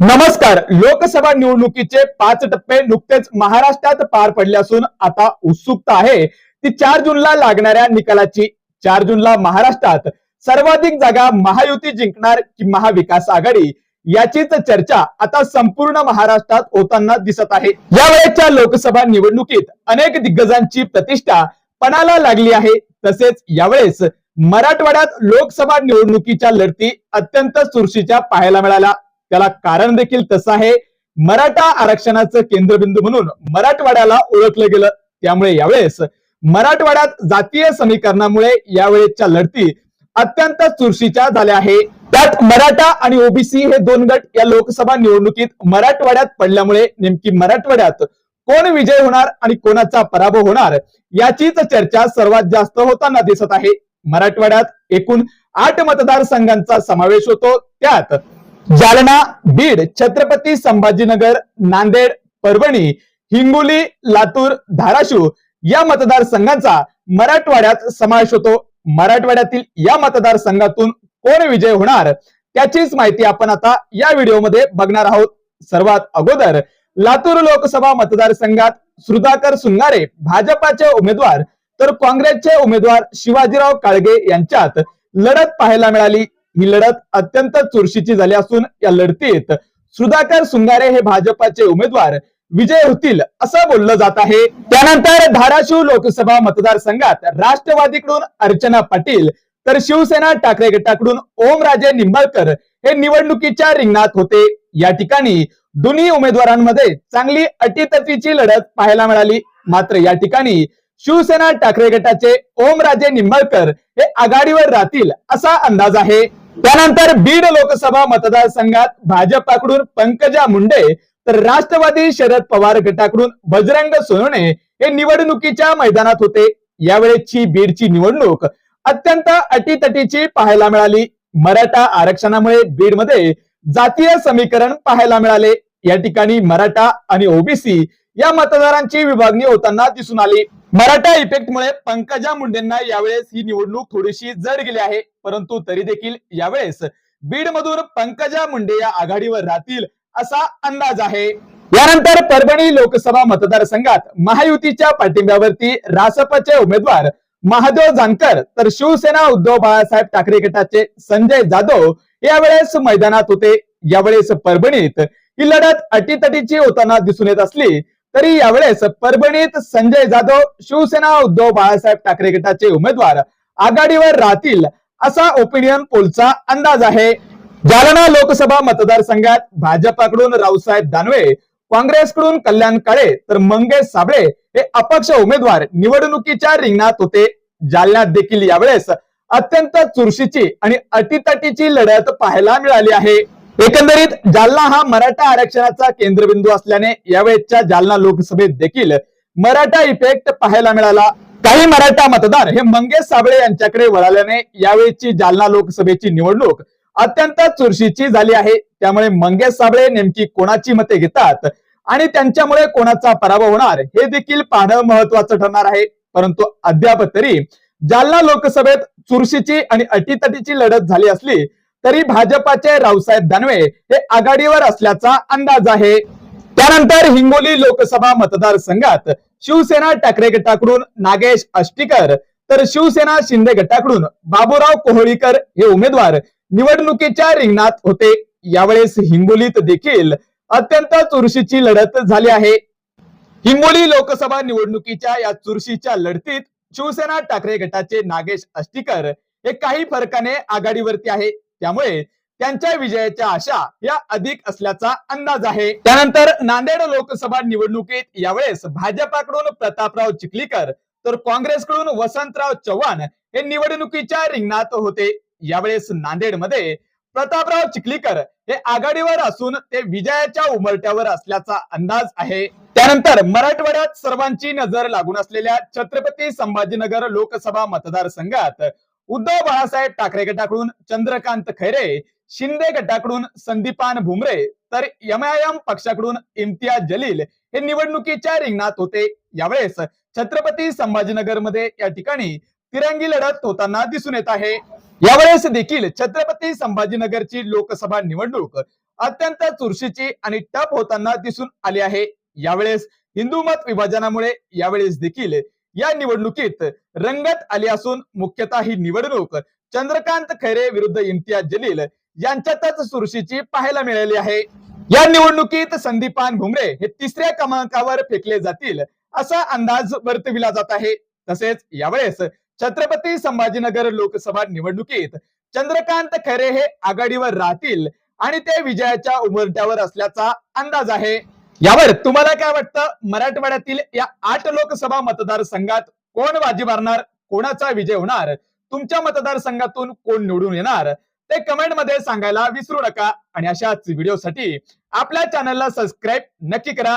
नमस्कार. लोकसभा निवडणुकीचे पाच टप्पे नुकतेच महाराष्ट्रात पार पडले असून आता उत्सुकता आहे. ती चार जूनला लागणाऱ्या निकालाची. चार जूनला महाराष्ट्रात सर्वाधिक जागा महायुती जिंकणार की महाविकास आघाडी? याचीच चर्चा आता संपूर्ण महाराष्ट्रात होताना दिसत आहे. यावेळेच्या लोकसभा निवडणुकीत अनेक दिग्गजांची प्रतिष्ठा पणाला लागली आहे. तसेच यावेळेस मराठवाड्यात लोकसभा निवडणुकीच्या लढती अत्यंत चुरशीच्या पाहायला मिळाल्या. त्याला कारण देखील तसं आहे. मराठा आरक्षणाचं केंद्रबिंदू म्हणून मराठवाड्याला ओळखलं गेलं. त्यामुळे यावेळेस मराठवाड्यात जातीय समीकरणामुळे यावेळेच्या लढती अत्यंत चुरशीच्या झाल्या आहे. त्यात मराठा आणि ओबीसी हे दोन गट या लोकसभा निवडणुकीत मराठवाड्यात पडल्यामुळे नेमकी मराठवाड्यात कोण विजय होणार आणि कोणाचा पराभव होणार याचीच चर्चा सर्वात जास्त होताना दिसत आहे. मराठवाड्यात एकूण आठ मतदारसंघांचा समावेश होतो. त्यात जालना बीड छत्रपती संभाजीनगर नांदेड परभणी हिंगोली लातूर धाराशिव या मतदारसंघांचा मराठवाड्यात समावेश होतो. मराठवाड्यातील या मतदारसंघातून कोण विजय होणार त्याचीच माहिती आपण आता या व्हिडिओमध्ये बघणार आहोत. सर्वात अगोदर लातूर लोकसभा मतदारसंघात सुधाकर सुंगारे भाजपाचे उमेदवार तर काँग्रेसचे उमेदवार शिवाजीराव काळगे यांच्यात लढत पाहायला मिळाली. ही लढत अत्यंत चुरशीची झाली असून या लढतीत सुधाकर सुंगारे हे भाजपाचे उमेदवार विजय होतील असं बोललं जात आहे. त्यानंतर धाराशिव लोकसभा मतदारसंघात राष्ट्रवादीकडून अर्चना पाटील तर शिवसेना ठाकरे गटाकडून ओमराजे निंबाळकर हे निवडणुकीच्या रिंगणात होते. या ठिकाणी दोन्ही उमेदवारांमध्ये चांगली अटीतटीची लढत पाहायला मिळाली. मात्र या ठिकाणी शिवसेना ठाकरे गटाचे ओमराजे निंबाळकर हे आघाडीवर राहतील असा अंदाज आहे. त्यानंतर बीड लोकसभा मतदारसंघात भाजपाकडून पंकजा मुंडे तर राष्ट्रवादी शरद पवार गटाकडून बजरंग सोनवणे हे निवडणुकीच्या मैदानात होते. यावेळेची बीडची निवडणूक अत्यंत अटीतटीची पाहायला मिळाली. मराठा आरक्षणामुळे बीडमध्ये जातीय समीकरण पाहायला मिळाले. या ठिकाणी मराठा आणि ओबीसी या मतदारांची विभागणी होताना दिसून आली. मराठा इफेक्टमुळे पंकजा मुंडेंना यावेळेस ही निवडणूक थोडीशी जड गेली आहे. परंतु तरी देखील यावेळेस बीडमधून पंकजा मुंडे या आघाडीवर राहतील असा अंदाज आहे. यानंतर परभणी लोकसभा मतदारसंघात महायुतीच्या पाठिंब्यावरती रासपचे उमेदवार महादेव जानकर तर शिवसेना उद्धव बाळासाहेब ठाकरे गटाचे संजय जाधव यावेळेस मैदानात होते. यावेळेस परभणीत ही लढत अटीतटीची होताना दिसून येत असली तरी यावेळेस परभणीत संजय जाधव शिवसेना उद्धव बाळासाहेब ठाकरे गटाचे उमेदवार आघाडीवर राहतील असा ओपिनियन पोलचा अंदाज आहे. जालना लोकसभा मतदारसंघात भाजपाकडून रावसाहेब दानवे काँग्रेसकडून कल्याण काळे तर मंगेश साबळे हे अपक्ष उमेदवार निवडणुकीच्या रिंगणात होते. जालन्यात देखील यावेळेस अत्यंत चुरशीची आणि अटीतटीची लढत पाहायला मिळाली आहे. एकंदरीत जालना हा मराठा आरक्षणाचा केंद्रबिंदू असल्याने यावेळेच्या जालना लोकसभेत देखील मराठा इफेक्ट पाहायला मिळाला. काही मराठा मतदार हे मंगेश साबळे यांच्याकडे वळाल्याने यावेळेची जालना लोकसभेची निवडणूक अत्यंत चुरशीची झाली आहे. त्यामुळे मंगेश साबळे नेमकी कोणाची मते घेतात आणि त्यांच्यामुळे कोणाचा पराभव होणार हे देखील पाहणं महत्वाचं ठरणार आहे. परंतु अद्याप तरी जालना लोकसभेत चुरशीची आणि अटीतटीची लढत झाली असली तरी भाजपाचे रावसाहेब दानवे हे आघाडीवर असल्याचा अंदाज आहे. त्यानंतर हिंगोली लोकसभा मतदारसंघात शिवसेना ठाकरे गटाकडून नागेश अष्टीकर तर शिवसेना शिंदे गटाकडून बाबूराव कोहळीकर हे उमेदवार निवडणुकीच्या रिंगणात होते. यावेळेस हिंगोलीत देखील अत्यंत चुरशीची लढत झाली आहे. हिंगोली लोकसभा निवडणुकीच्या या चुरशीच्या लढतीत शिवसेना ठाकरे गटाचे नागेश अष्टीकर हे काही फरकाने आघाडीवरती आहे. त्यामुळे त्यांच्या विजयाच्या आशा या अधिक असल्याचा अंदाज आहे. त्यानंतर नांदेड लोकसभा निवडणुकीत यावेळेस भाजपाकडून प्रतापराव चिखलीकर तर काँग्रेसकडून वसंतराव चव्हाण हे निवडणुकीच्या रिंगणात होते. यावेळेस नांदेडमध्ये प्रतापराव चिखलीकर हे आघाडीवर असून ते विजयाच्या उमरट्यावर असल्याचा अंदाज आहे. त्यानंतर मराठवाड्यात सर्वांची नजर लागून असलेल्या छत्रपती संभाजीनगर लोकसभा मतदारसंघात उद्धव बाळासाहेब ठाकरे गटाकडून चंद्रकांत खैरे शिंदे गटाकडून संदीपान भुमरे तर एमआयएम पक्षाकडून इम्तियाज जलील हे निवडणुकीच्या रिंगणात होते. यावेळेस छत्रपती संभाजीनगरमध्ये या ठिकाणी तिरंगी लढत होताना दिसून येत आहे. यावेळेस देखील छत्रपती संभाजीनगरची लोकसभा निवडणूक अत्यंत चुरशीची आणि टप होताना दिसून आली आहे. यावेळेस हिंदू मत विभाजनामुळे यावेळेस देखील या निवडणुकीत रंगत आली असून मुख्यतः ही निवडणूक चंद्रकांत खैरे विरुद्ध इम्तियाज जलील यांच्यातच सुरशीची पाहायला मिळाली आहे. या निवडणुकीत संदीपान भुमरे हे तिसऱ्या क्रमांकावर फेकले जातील असा अंदाज वर्तविला जात आहे. तसेच यावेळेस छत्रपती संभाजीनगर लोकसभा निवडणुकीत चंद्रकांत खैरे हे आघाडीवर राहतील आणि ते विजयाच्या उमरट्यावर असल्याचा अंदाज आहे. यावर तुम्हाला काय वाटतं? मराठवाड्यातील या आठ लोकसभा मतदारसंघात कोण बाजी मारणार? कोणाचा विजय होणार? तुमच्या मतदारसंघातून कोण निवडून येणार? ते कमेंटमध्ये सांगायला विसरू नका. आणि अशाच व्हिडिओसाठी आपल्या चॅनलला सबस्क्राईब नक्की करा.